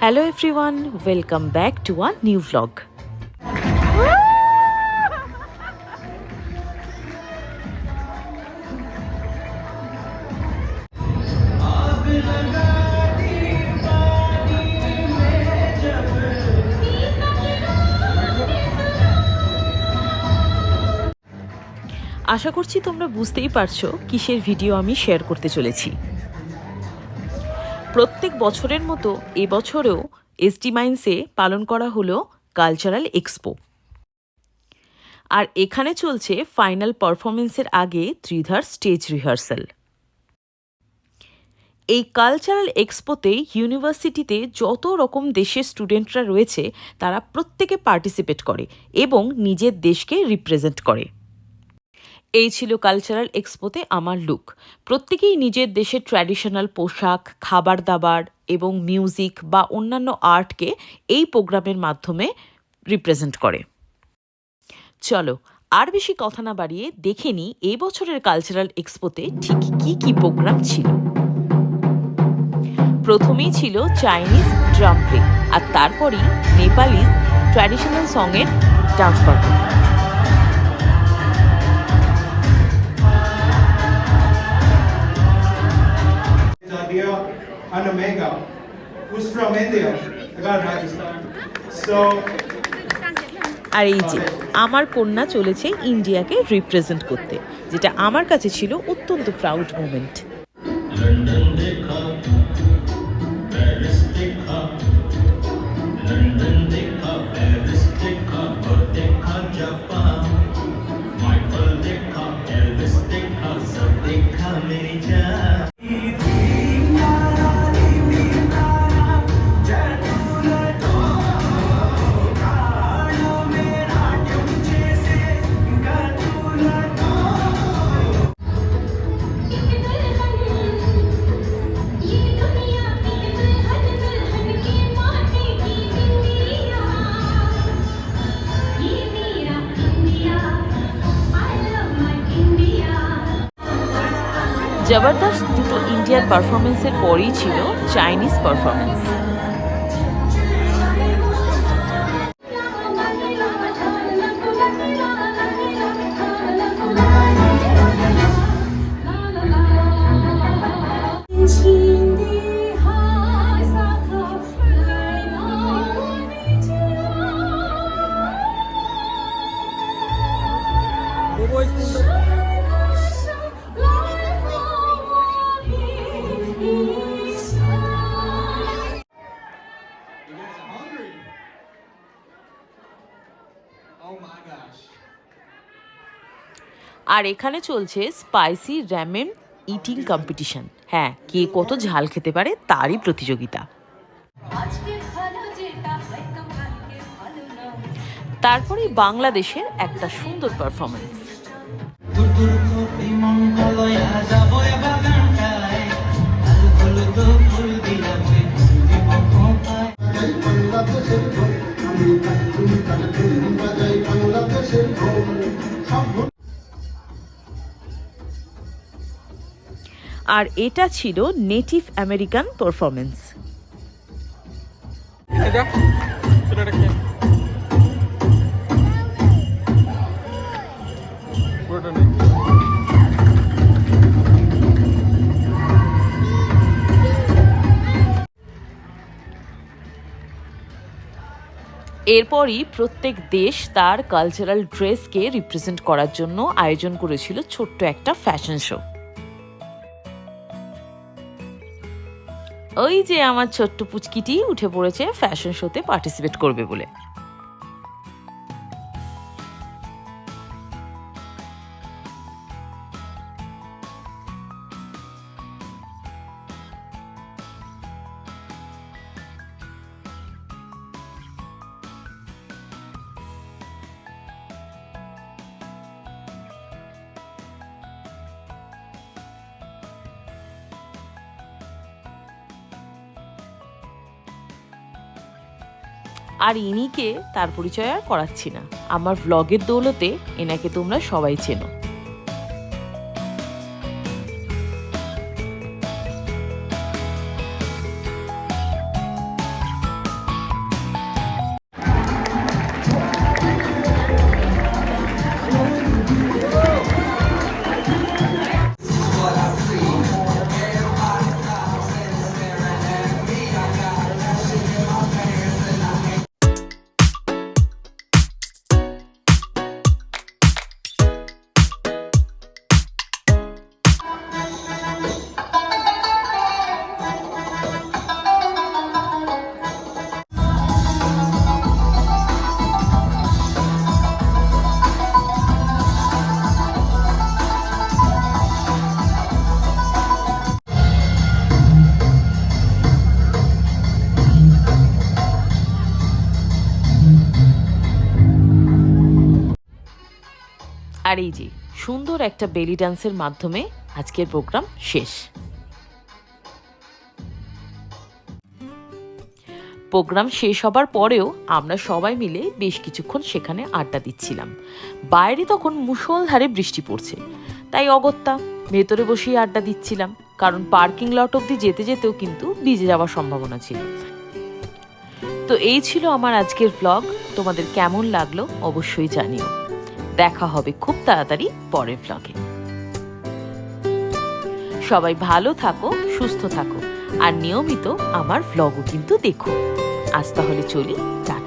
Hello everyone welcome back to a new vlog আশা করছি তোমরা বুঝতেই পারছ কিসের ভিডিও আমি শেয়ার করতে চলেছি। প্রত্যেক বছরের মতো এবছরেও এসটি মাইন্সে পালন করা হলো কালচারাল এক্সপো আর এখানে চলছে ফাইনাল পারফরমেন্সের আগে ত্রিধার স্টেজ রিহার্সাল এই কালচারাল এক্সপোতে ইউনিভার্সিটিতে যত রকম দেশের স্টুডেন্টরা রয়েছে, তারা প্রত্যেকে পার্টিসিপেট করে এবং নিজের দেশকে রিপ্রেজেন্ট করে। এই ছিল কালচারাল এক্সপোতে আমার লুক প্রত্যেকেই নিজের দেশের ট্র্যাডিশনাল পোশাক খাবার দাবার এবং মিউজিক বা অন্যান্য আর্টকে এই প্রোগ্রামের মাধ্যমে রিপ্রেজেন্ট করে। চলো, আর বেশি কথা না বাড়িয়ে দেখে নিই এই বছরের কালচারাল এক্সপোতে ঠিক কি কি প্রোগ্রাম ছিল। প্রথমেই ছিল চাইনিজ ড্রাম আর তারপরই Nepali traditional সংয়ের dance performance and Omega, who's from India. I got Rajasthan. So, আর এই যে আমার কন্যা চলেছে ইন্ডিয়াকে রিপ্রেজেন্ট করতে যেটা আমার কাছে ছিল অত্যন্ত প্রাউড মোমেন্ট জবরদস্ত দুটো ইন্ডিয়ান পারফরমেন্সের পরেই ছিল Chinese performance hungry. Oh my gosh. আর এখানে চলছে স্পাইসি র্যামেন ইটিং কম্পিটিশন হ্যাঁ কে কত ঝাল খেতে পারে তারই প্রতিযোগিতা। আজকে ভালো যেটা হয়তো কালকে ভালো না। তারপরে বাংলাদেশের একটা সুন্দর পারফরমেন্স আর এটা ছিল নেটিভ আমেরিকান পারফরমেন্স এরপরই প্রত্যেক দেশ তার কালচারাল ড্রেসকে রিপ্রেজেন্ট করার জন্য আয়োজন করেছিল ছোট্ট একটা ফ্যাশন শো ওই যে আমার ছোট্ট পুচকিটি উঠে পড়েছে ফ্যাশন শোতে পার্টিসিপেট করবে বলে। আর ইনিকে তার পরিচয় আর করাচ্ছি না। আমার ভ্লগের দৌলতে এনাকে তোমরা সবাই চেনো। আর এই যে, সুন্দর একটা বেলি ডান্সের মাধ্যমে আজকের প্রোগ্রাম শেষ। প্রোগ্রাম শেষ হবার পরেও আমরা সবাই মিলে বেশ কিছুক্ষণ সেখানে আড্ডা দিচ্ছিলাম। বাইরে তখন মুষলধারে বৃষ্টি পড়ছে। তাই অগত্যা ভেতরে বসেই আড্ডা দিচ্ছিলাম, কারণ পার্কিং লট অব্দি যেতে যেতেও কিন্তু ভিজে যাওয়ার সম্ভাবনা ছিল। তো এই ছিল আমার আজকের ব্লগ তোমাদের কেমন লাগল অবশ্যই জানিও। দেখা হবে খুব তাড়াতাড়ি পরের ব্লগে সবাই ভালো থাকো, সুস্থ থাকো, আর নিয়মিত আমার ভ্লগও কিন্তু দেখো। আজ তাহলে চলি, টাটা।